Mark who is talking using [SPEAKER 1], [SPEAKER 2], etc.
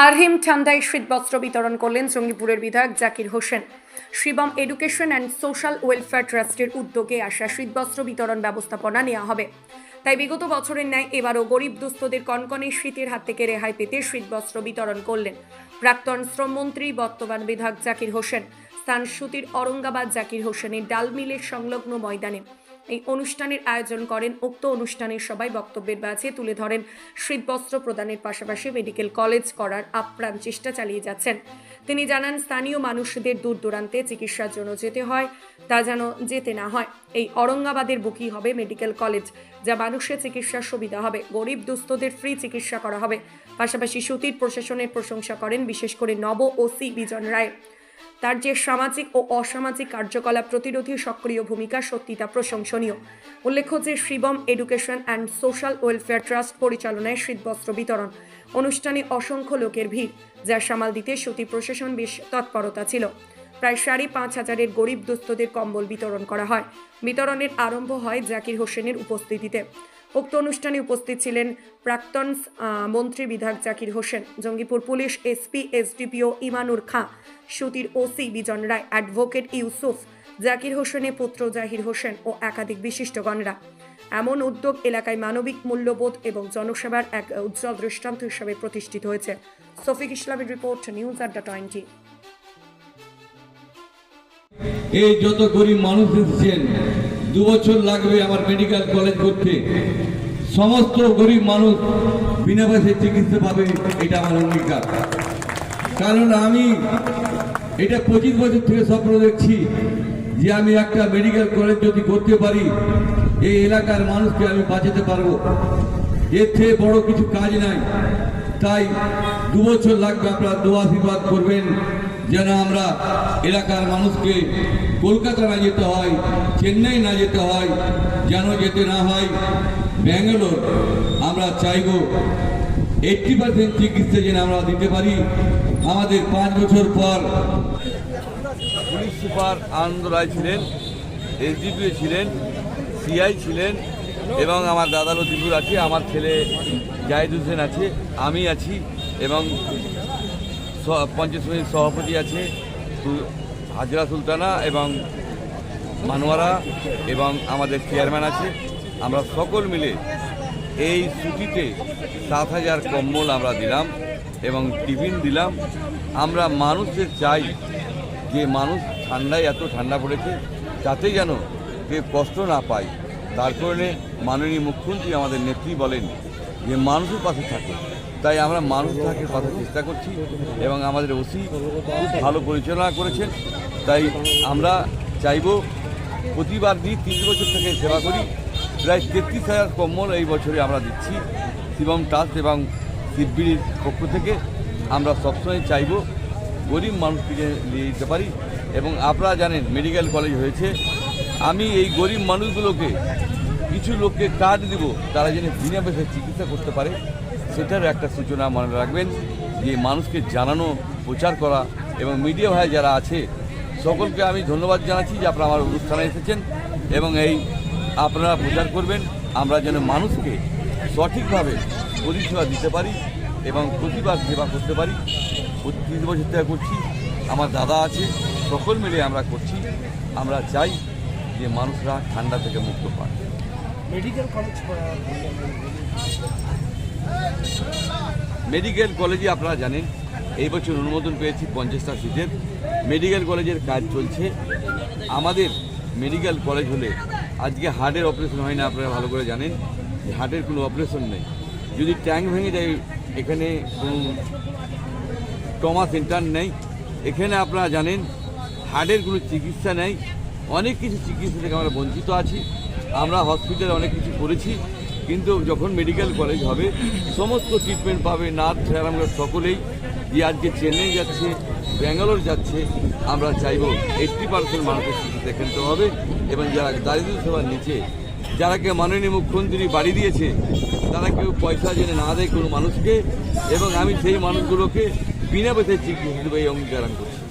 [SPEAKER 1] হারহিম ঠান্ডায় শীতবস্ত্র বিতরণ করলেন জঙ্গিপুরের বিধায়ক Zakir Hossain. Shivam education and social welfare ট্রাস্টের উদ্যোগে আসা শীতবস্ত্র বিতরণ ব্যবস্থাপনা নেওয়া হবে। তাই বিগত বছরের ন্যায় এবারও গরিব দুস্থদের কনকনে শীতের হাত থেকে রেহাই পেতে শীতবস্ত্র বিতরণ করলেন। প্রাক্তন শ্রমমন্ত্রী বর্তমান বিধায়ক জাকির হোসেন, স্থান সুতির অরঙ্গাবাদ জাকির হোসেনের ডাল মিলের সংলগ্ন ময়দানে। এই অনুষ্ঠানের আয়োজন করেন উক্ত অনুষ্ঠানের সবাই বক্তব্যের বাজে তুলে ধরেন। শীতবস্ত্র প্রদানের পাশাপাশি মেডিকেল কলেজ করার আপ্রাণ চেষ্টা চালিয়ে যাচ্ছেন। তিনি জানান, স্থানীয় মানুষদের দূর দূরান্তে চিকিৎসার জন্য যেতে হয়, তা যেন যেতে না হয়। এই অরঙ্গাবাদের বুকি হবে মেডিকেল কলেজ, যা মানুষের চিকিৎসার সুবিধা হবে। গরিব দুস্থদের ফ্রি চিকিৎসা করা হবে। পাশাপাশি সুতির প্রশাসনের প্রশংসা করেন, বিশেষ করে নব ওসি বিজন রায়। তার যে সামাজিক ও অসামাজিক কার্যকলাপ প্রতিরোধী সক্রিয় ভূমিকা, সত্যি তা প্রশংসনীয়। উল্লেখ্য যে Shivam education and social welfare trust পরিচালনায় শীতবস্ত্র বিতরণ অনুষ্ঠানে অসংখ্য লোকের ভিড়, যা সামাল দিতে সতী প্রশাসন বেশ তৎপরতা ছিল। প্রায় সাড়ে পাঁচ হাজারের গরিব দুস্থদের কম্বল বিতরণ করা হয়। বিতরণের আরম্ভ হয় জাকির হোসেনের উপস্থিতিতে। উক্ত অনুষ্ঠানে উপস্থিত ছিলেন প্রাক্তন মন্ত্রী বিধায়ক Zakir Hossain, Jangipur police SP, SDPO Imanur Khan, সুতির ওসি বিজন রায়, অ্যাডভোকেট ইউসুফ, জাকির হোসেনের পুত্র জাহির হোসেন ও একাধিক বিশিষ্টগণরা। এমন উদ্যোগ এলাকায় মানবিক মূল্যবোধ এবং জনসেবার এক উজ্জ্বল দৃষ্টান্ত হিসেবে প্রতিষ্ঠিত হয়েছে। সফিক ইসলামের রিপোর্ট, নিউজ আড্ডা টোয়েন্টি।
[SPEAKER 2] এই যত গরিব মানুষ এসেছেন দু বছর লাগবে আমার মেডিকেল কলেজ করতে। সমস্ত গরিব মানুষ বিনা পয়সায় চিকিৎসা পাবে, এটা আমার অঙ্গীকার। কারণ আমি এটা পঁচিশ বছর থেকে স্বপ্ন দেখছি যে আমি একটা মেডিকেল কলেজ যদি করতে পারি, এই এলাকার মানুষকে আমি বাঁচাতে পারব। এর থেকে বড় কিছু কাজ নাই। তাই দু বছর লাগবে আপনারা দোয়া আশীর্বাদ করবেন। যেন আমরা এলাকার মানুষকে কলকাতা না যেতে হয়, চেন্নাই না যেতে হয়, যেন যেতে না হয়, ব্যাঙ্গালোর আমরা চাইব। এইটটি পার্সেন্ট চিকিৎসা যেন আমরা দিতে পারি। আমাদের পাঁচ বছর পর
[SPEAKER 3] পুলিশ সুপার আনন্দ রায় ছিলেন, এসডিপিও ছিলেন, সিআই ছিলেন এবং আমার দাদা লতিফুর আছে আমার ছেলে জাহিদ হোসেন আছে, আমি আছি এবং পঞ্চায়েত সমিতির সভাপতি আছে হাজরা সুলতানা এবং মানোয়ারা এবং আমাদের চেয়ারম্যান আছে। আমরা সকল মিলে এই ছুটিতে সাত হাজার কম্বল আমরা দিলাম এবং টিফিন দিলাম। আমরা মানুষের চাই যে মানুষ ঠান্ডায় এত ঠান্ডা পড়েছে তাতে যেন কেউ কষ্ট না পায়। তার কারণে মাননীয় মুখ্যমন্ত্রী আমাদের নেত্রী বলেন যে মানুষের পাশে থাকে তাই আমরা মানুষ থাকে কথা চেষ্টা করছি এবং আমাদের ওসি ভালো পরিচালনা করেছেন। তাই আমরা চাইব প্রতিবার দিই তিন বছর থেকে সেবা করি। প্রায় তেত্রিশ হাজার কম্বল এই বছরে আমরা দিচ্ছি শিবম ট্রাস্ট এবং শিববির পক্ষ থেকে। আমরা সবসময় চাইব গরিব মানুষকে নিয়ে যেতে পারি এবং আপনারা জানেন মেডিকেল কলেজ হয়েছে। আমি এই গরিব মানুষগুলোকে কিছু লোককে কার্ড দিব, তারা যেন বিনা পয়সায় চিকিৎসা করতে পারে। সেটারও একটা সূচনা মনে রাখবেন যে মানুষকে জানানো, প্রচার করা এবং মিডিয়া ভাই যারা আছে, সকলকে আমি ধন্যবাদ জানাচ্ছি যে আপনারা আমার অনুষ্ঠানে এসেছেন এবং এই আপনারা প্রচার করবেন। আমরা যেন মানুষকে সঠিকভাবে পরিষেবা দিতে পারি এবং প্রতিবার সেবা করতে পারি। তিরিশ বছর থেকে করছি, আমার দাদা আছে, সকল মিলে আমরা করছি। আমরা চাই যে মানুষরা ঠান্ডা থেকে মুক্ত পায়
[SPEAKER 4] মেডিকেল কলেজ
[SPEAKER 3] মেডিকেল কলেজে আপনারা জানেন, এই বছর অনুমোদন পেয়েছি পঞ্চাশটা সিটের। মেডিকেল কলেজের কাজ চলছে। আমাদের মেডিকেল কলেজ হলে আজকে হার্টের অপারেশন হয় না, আপনারা ভালো করে জানেন। যে হার্টের কোনো অপারেশন নেই। যদি ট্যাঙ্ক ভেঙে যায়, এখানে কোনো ট্রমা সেন্টার নেই। এখানে আপনারা জানেন, হার্টের কোনো চিকিৎসা নেই। অনেক কিছু চিকিৎসা থেকে আমরা বঞ্চিত আছি। আমরা হসপিটালে অনেক কিছু করেছি। কিন্তু যখন মেডিকেল কলেজ হবে, সমস্ত ট্রিটমেন্ট পাবে নার্স, স্যার, আমরা সকলেই। যে আজকে চেন্নাই যাচ্ছে, ব্যাঙ্গালোর যাচ্ছে, আমরা চাইব এইট্টি পার্সেন্ট মানুষের চিকিৎসা এখানতে হবে। এবং যারা দারিদ্র সেবার নিচে, যারা কেউ মাননীয় মুখ্যমন্ত্রী বাড়ি দিয়েছে, তারা কেউ পয়সা জেনে না দেয় কোনো মানুষকে। এবং আমি সেই মানুষগুলোকে বিনা পেতে চিকিৎসা দেবো এই অঙ্গীকার করছি।